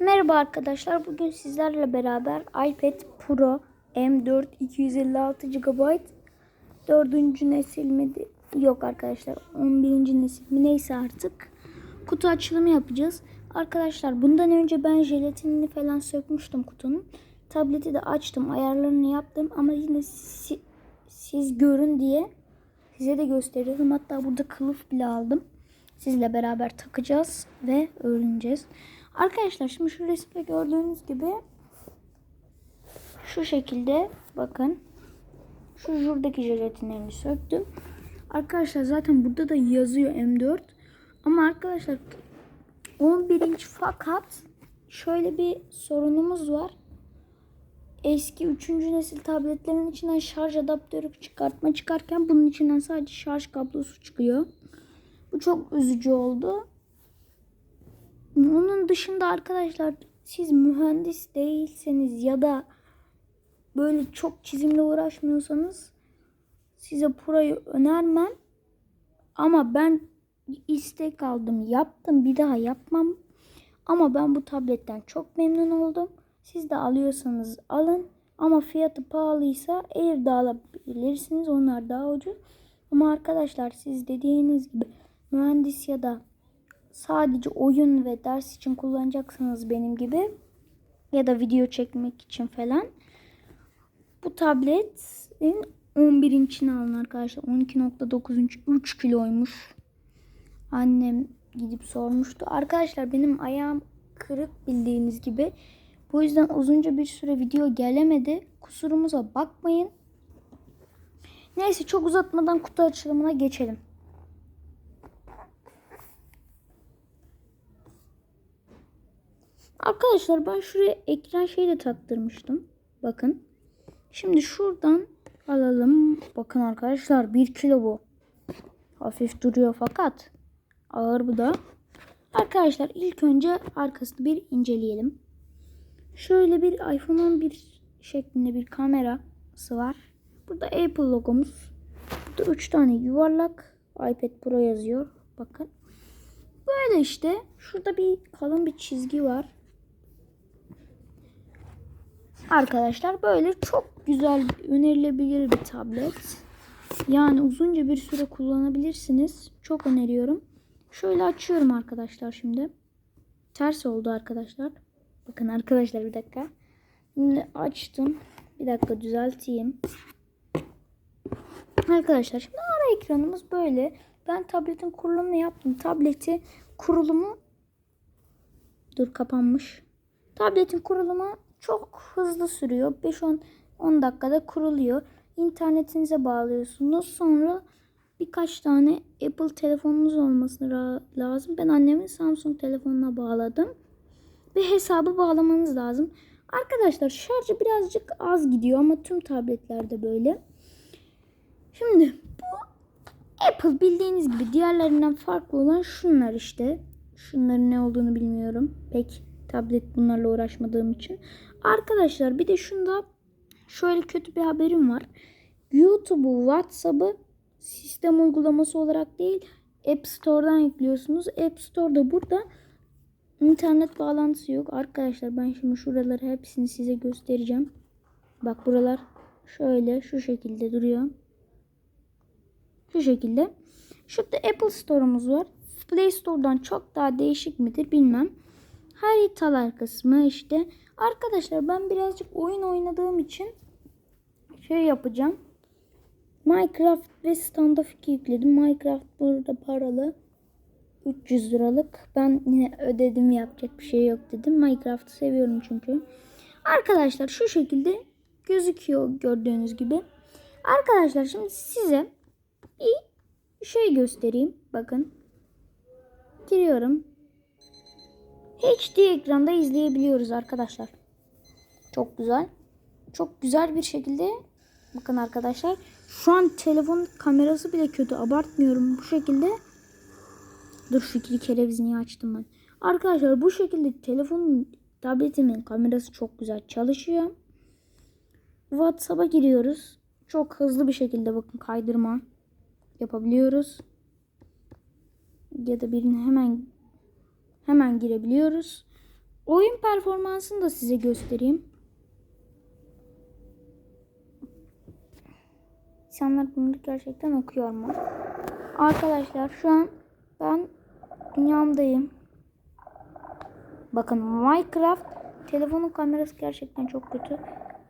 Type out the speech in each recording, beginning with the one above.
Merhaba arkadaşlar. Bugün sizlerle beraber iPad Pro M4 256 GB 4. nesil mi? Yok arkadaşlar. 11. nesil mi? Neyse artık. Kutu açılımı yapacağız. Arkadaşlar bundan önce ben jelatinini falan sökmüştüm kutunun. Tableti de açtım. Ayarlarını yaptım ama yine si- siz görün diye size de gösteriyorum. Hatta burada kılıf bile aldım. Sizle beraber takacağız ve öğreneceğiz. Arkadaşlar şimdi şu resimde gördüğünüz gibi şu şekilde bakın. Şu şuradaki jelatinlerini söktüm. Arkadaşlar zaten burada da yazıyor M4. Ama arkadaşlar 11 inç fakat şöyle bir sorunumuz var. Eski 3. nesil tabletlerin içinden şarj adaptörü çıkartma çıkarken bunun içinden sadece şarj kablosu çıkıyor. Bu çok üzücü oldu. Onun dışında arkadaşlar siz mühendis değilseniz ya da böyle çok çizimle uğraşmıyorsanız size Pro'yu önermem. Ama ben istek aldım, yaptım, bir daha yapmam. Ama ben bu tabletten çok memnun oldum. Siz de alıyorsanız alın. Ama fiyatı pahalıysa evde alabilirsiniz. Onlar daha ucuz. Ama arkadaşlar siz dediğiniz gibi mühendis ya da sadece oyun ve ders için kullanacaksanız benim gibi ya da video çekmek için falan bu tabletin 11 inçini alın arkadaşlar. 12.9 inç 3 kiloymuş. Annem gidip sormuştu. Arkadaşlar benim ayağım kırık bildiğiniz gibi. Bu yüzden uzunca bir süre video gelemedi. Kusurumuza bakmayın. Neyse çok uzatmadan kutu açılımına geçelim. Arkadaşlar ben şuraya ekran şeyi de taktırmıştım. Bakın. Şimdi şuradan alalım. Bakın arkadaşlar 1 kilo bu. Hafif duruyor fakat ağır bu da. Arkadaşlar ilk önce arkasını bir inceleyelim. Şöyle bir iPhone 11 şeklinde bir kamerası var. Burada Apple logomuz. Burada 3 tane yuvarlak iPad Pro yazıyor. Bakın. Böyle işte. Şurada bir kalın bir çizgi var. Arkadaşlar böyle çok güzel önerilebilir bir tablet. Yani uzunca bir süre kullanabilirsiniz. Çok öneriyorum. Şöyle açıyorum arkadaşlar şimdi. Ters oldu arkadaşlar. Bakın arkadaşlar bir dakika. Şimdi açtım. Bir dakika düzelteyim. Arkadaşlar şimdi ara ekranımız böyle. Ben tabletin kurulumunu yaptım. Tableti kurulumu dur kapanmış. Tabletin kurulumu çok hızlı sürüyor. 5-10 10 dakikada kuruluyor. İnternetinize bağlıyorsunuz. Sonra birkaç tane Apple telefonunuz olması lazım. Ben annemin Samsung telefonuna bağladım. Ve hesabı bağlamanız lazım. Arkadaşlar şarjı birazcık az gidiyor ama tüm tabletlerde böyle. Şimdi bu Apple bildiğiniz gibi diğerlerinden farklı olan şunlar işte. Şunların ne olduğunu bilmiyorum. Pek tablet bunlarla uğraşmadığım için. Arkadaşlar bir de şunda şöyle kötü bir haberim var. YouTube'u, WhatsApp'ı sistem uygulaması olarak değil App Store'dan yüklüyorsunuz. App Store'da burada internet bağlantısı yok. Arkadaşlar ben şimdi şuraları hepsini size göstereceğim. Bak buralar şöyle şu şekilde duruyor. Şu şekilde. Şurada Apple Store'umuz var. Play Store'dan çok daha değişik midir bilmem. Haritalar kısmı işte. Arkadaşlar ben birazcık oyun oynadığım için şey yapacağım. Minecraft ve Standoff 2 yükledim. Minecraft burada paralı. 300 liralık. Ben yine ödedim yapacak bir şey yok dedim. Minecraft'ı seviyorum çünkü. Arkadaşlar şu şekilde gözüküyor gördüğünüz gibi. Arkadaşlar şimdi size bir şey göstereyim. Bakın. Giriyorum. HD ekranda izleyebiliyoruz arkadaşlar. Çok güzel. Çok güzel bir şekilde bakın arkadaşlar. Şu an telefon kamerası bile kötü. Abartmıyorum bu şekilde. Dur şu iki televizyonu açtım ben. Arkadaşlar bu şekilde telefonun tabletimin kamerası çok güzel çalışıyor. WhatsApp'a giriyoruz. Çok hızlı bir şekilde bakın kaydırma yapabiliyoruz. Ya da birini hemen hemen girebiliyoruz. Oyun performansını da size göstereyim. İnsanlar bunu gerçekten okuyor mu? Arkadaşlar şu an ben dünyamdayım. Bakın Minecraft telefonun kamerası gerçekten çok kötü.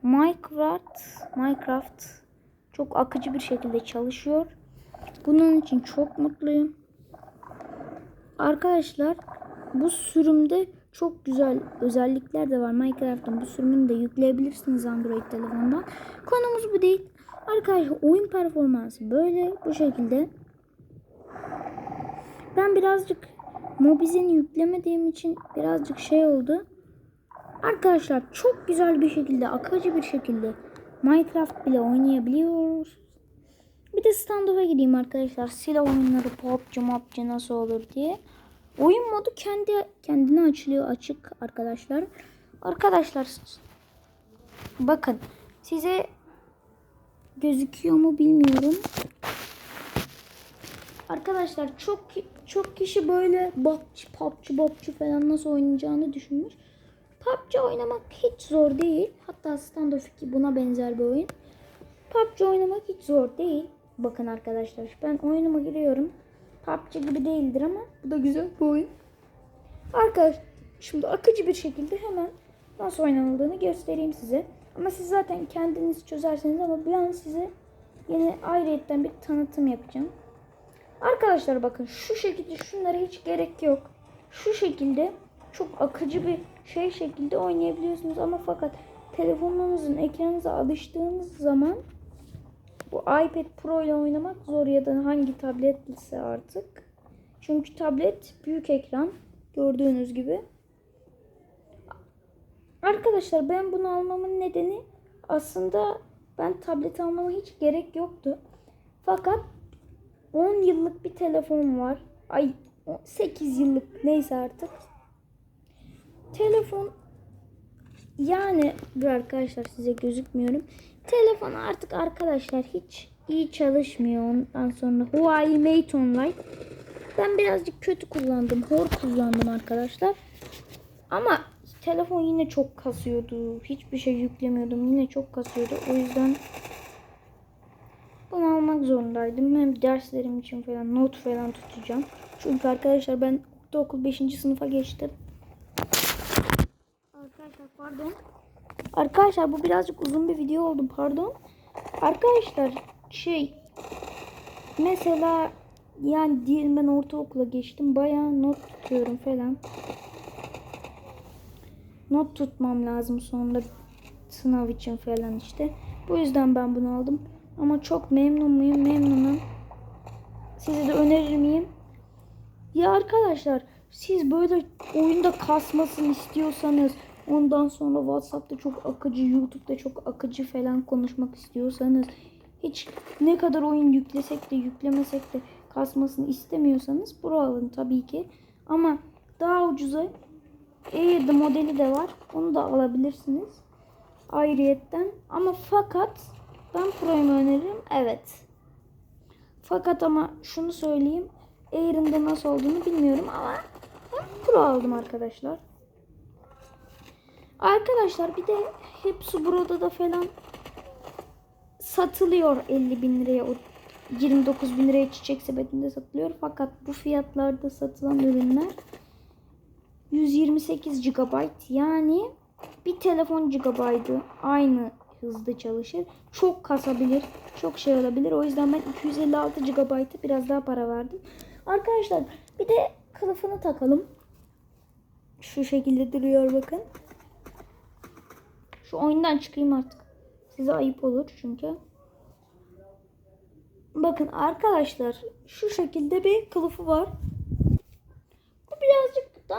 Minecraft Minecraft çok akıcı bir şekilde çalışıyor. Bunun için çok mutluyum. Arkadaşlar bu sürümde çok güzel özellikler de var. Minecraft'ın bu sürümünü de yükleyebilirsiniz Android telefondan. Konumuz bu değil. Arkadaşlar oyun performansı böyle bu şekilde. Ben birazcık Mobizen'i yüklemediğim için birazcık şey oldu. Arkadaşlar çok güzel bir şekilde, akıcı bir şekilde Minecraft bile oynayabiliyoruz. Bir de standoff'a gideyim arkadaşlar. Silah oyunları PUBG, MUBG nasıl olur diye. Oyun modu kendi kendine açılıyor açık arkadaşlar. Arkadaşlar bakın size gözüküyor mu bilmiyorum. Arkadaşlar çok çok kişi böyle PUBG, PUBG, PUBG falan nasıl oynayacağını düşünmüş. PUBG oynamak hiç zor değil. Hatta Standoff 2 buna benzer bir oyun. PUBG oynamak hiç zor değil. Bakın arkadaşlar ben oyunuma giriyorum. PUBG gibi değildir ama bu da güzel bir oyun. Arkadaşlar şimdi akıcı bir şekilde hemen nasıl oynanıldığını göstereyim size. Ama siz zaten kendiniz çözersiniz ama an size yine ayrıyetten bir tanıtım yapacağım. Arkadaşlar bakın şu şekilde şunlara hiç gerek yok. Şu şekilde çok akıcı bir şey şekilde oynayabiliyorsunuz ama fakat telefonunuzun ekranınıza alıştığınız zaman bu iPad Pro ile oynamak zor ya da hangi tablet ise artık. Çünkü tablet büyük ekran gördüğünüz gibi. Arkadaşlar ben bunu almamın nedeni aslında ben tablet almama hiç gerek yoktu. Fakat 10 yıllık bir telefon var. Ay 8 yıllık neyse artık. Telefon yani bir arkadaşlar size gözükmüyorum. Telefon artık arkadaşlar hiç iyi çalışmıyor. Ondan sonra Huawei Mate Online. Ben birazcık kötü kullandım. Hor kullandım arkadaşlar. Ama telefon yine çok kasıyordu. Hiçbir şey yüklemiyordum. Yine çok kasıyordu. O yüzden bunu almak zorundaydım. Hem derslerim için falan not falan tutacağım. Çünkü arkadaşlar ben okul 5. sınıfa geçtim. Arkadaşlar pardon. Arkadaşlar bu birazcık uzun bir video oldu pardon. Arkadaşlar şey mesela yani diyelim ben ortaokula geçtim bayağı not tutuyorum falan. Not tutmam lazım sonunda sınav için falan işte. Bu yüzden ben bunu aldım. Ama çok memnun muyum? Memnunum. Size de önerir miyim? Ya arkadaşlar siz böyle oyunda kasmasını istiyorsanız ondan sonra WhatsApp'ta çok akıcı, YouTube'da çok akıcı falan konuşmak istiyorsanız hiç ne kadar oyun yüklesek de yüklemesek de kasmasını istemiyorsanız Pro alın tabii ki. Ama daha ucuza A7 modeli de var. Onu da alabilirsiniz. Ayrıyetten. Ama fakat ben Pro'yu öneririm? Evet. Fakat ama şunu söyleyeyim. Air'ın da nasıl olduğunu bilmiyorum ama ben Pro aldım arkadaşlar. Arkadaşlar bir de hepsi burada da falan satılıyor 50 bin liraya. O 29 bin liraya çiçek sepetinde satılıyor. Fakat bu fiyatlarda satılan ürünler 128 GB yani bir telefon GB'ı aynı hızda çalışır. Çok kasabilir. Çok şey olabilir. O yüzden ben 256 GB'a biraz daha para verdim. Arkadaşlar bir de kılıfını takalım. Şu şekilde duruyor bakın. Şu oyundan çıkayım artık. Size ayıp olur çünkü. Bakın arkadaşlar şu şekilde bir kılıfı var.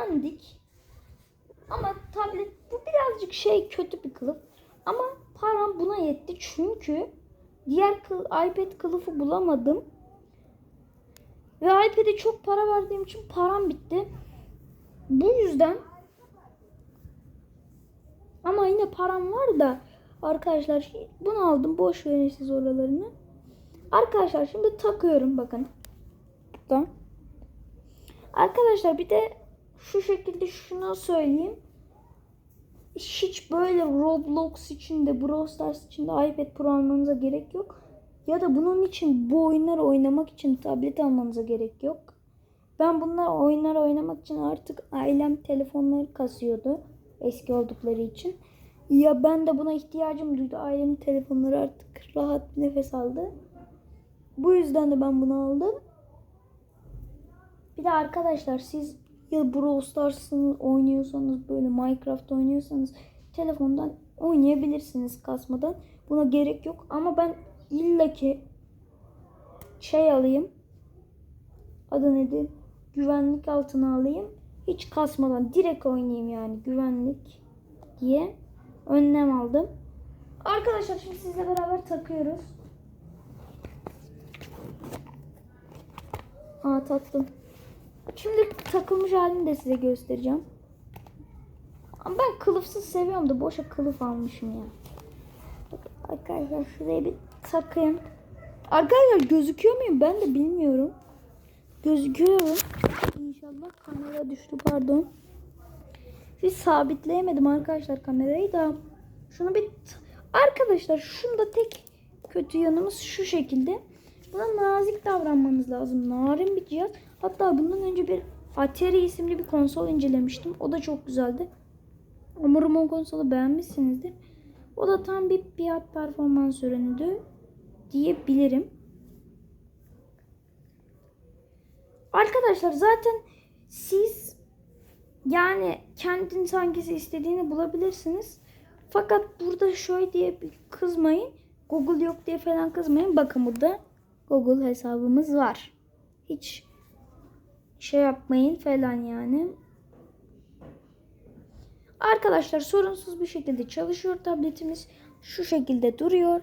Dandik. Ama tablet bu birazcık şey kötü bir kılıf. Ama param buna yetti çünkü diğer kıl, iPad kılıfı bulamadım. Ve iPad'e çok para verdiğim için param bitti. Bu yüzden ama yine param var da arkadaşlar bunu aldım. Boş verin siz oralarını. Arkadaşlar şimdi takıyorum bakın. Buradan. Arkadaşlar bir de şu şekilde şunu söyleyeyim. hiç böyle Roblox içinde, Brawl Stars içinde iPad Pro almanıza gerek yok. Ya da bunun için bu oyunları oynamak için tablet almanıza gerek yok. Ben bunlar oyunlar oynamak için artık ailem telefonları kasıyordu. Eski oldukları için. Ya ben de buna ihtiyacım duydu. Ailemin telefonları artık rahat bir nefes aldı. Bu yüzden de ben bunu aldım. Bir de arkadaşlar siz ya Brawl Stars'ını oynuyorsanız böyle Minecraft oynuyorsanız telefondan oynayabilirsiniz kasmadan. Buna gerek yok ama ben illaki şey alayım. Adı nedir? Güvenlik altına alayım. Hiç kasmadan direkt oynayayım yani güvenlik diye önlem aldım. Arkadaşlar şimdi sizle beraber takıyoruz. Aa taktım. Şimdi takılmış halini de size göstereceğim. Ama ben kılıfsız seviyorum da boşa kılıf almışım ya. Arkadaşlar şuraya bir takayım. Arkadaşlar gözüküyor muyum? Ben de bilmiyorum. Gözüküyorum. İnşallah kamera düştü pardon. Hiç sabitleyemedim arkadaşlar kamerayı da. Şunu bir arkadaşlar şunda tek kötü yanımız şu şekilde. Buna nazik davranmanız lazım. Narin bir cihaz. Hatta bundan önce bir Atari isimli bir konsol incelemiştim. O da çok güzeldi. Umarım o konsolu beğenmişsinizdir. O da tam bir fiyat performans ürünüydü diyebilirim. Arkadaşlar zaten siz yani kendiniz hangisi istediğini bulabilirsiniz. Fakat burada şöyle diye kızmayın. Google yok diye falan kızmayın. Bakın burada Google hesabımız var. Hiç şey yapmayın falan yani. Arkadaşlar sorunsuz bir şekilde çalışıyor tabletimiz. Şu şekilde duruyor.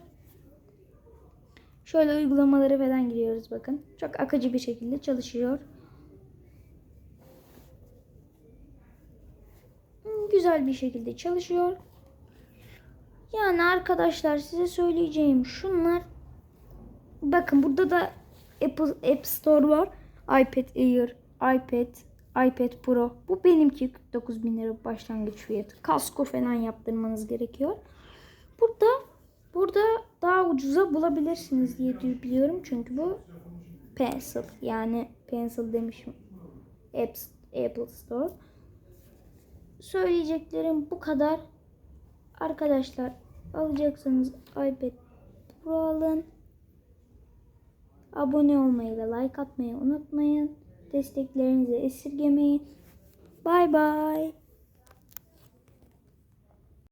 Şöyle uygulamaları falan giriyoruz bakın. Çok akıcı bir şekilde çalışıyor. Güzel bir şekilde çalışıyor. Yani arkadaşlar size söyleyeceğim şunlar. Bakın burada da Apple App Store var. iPad Air, iPad, iPad Pro. Bu benimki 49 bin lira başlangıç fiyatı. Kasko falan yaptırmanız gerekiyor. Burada burada daha ucuza bulabilirsiniz diye biliyorum. Çünkü bu Pencil yani Pencil demişim. App, Apple Store. Söyleyeceklerim bu kadar. Arkadaşlar alacaksanız iPad Pro alın. Abone olmayı ve like atmayı unutmayın. Desteklerinizi esirgemeyin. Bay bay.